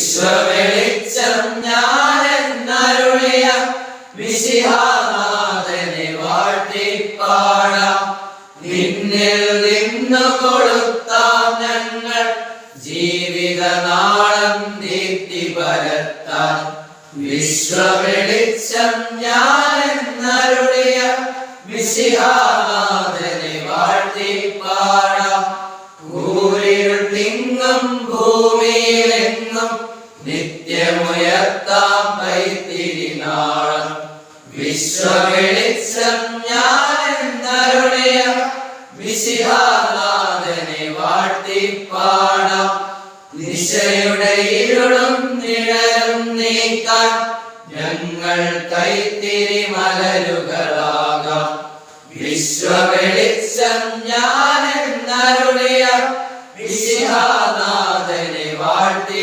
വിശ്വവെളിച്ചം ഞാനെന്നരുളിയ വിശിഹാനാഥനെ വാഴ്ത്തിപ്പാടാം. നിന്നിൽ നിന്നു കൊളുത്താം ഞങ്ങൾ. ജീവിതനാളം ദീപ്തി പരത്താം. വിശ്വവെളിച്ചം ഞാനെന്നരുളിയ വിശിഹാനാഥനെ ഭൂമിയിലെങ്ങും നിത്യമുയർത്താം പൈത്തിരിനാളം വിശ്വവെളിച്ചം ഞാൻ എന്നരുളിയ വിശിഹാനാഥനെ വാഴ്ത്തിപ്പാടാം. നിശയുടെ ഇരുളും നിഴലും നീക്കാൻ ഞങ്ങൾ കൈത്തിരി മലരുകളാകാം വിശ്വവെളിച്ചം சிகாநாதனை வாழ்த்தி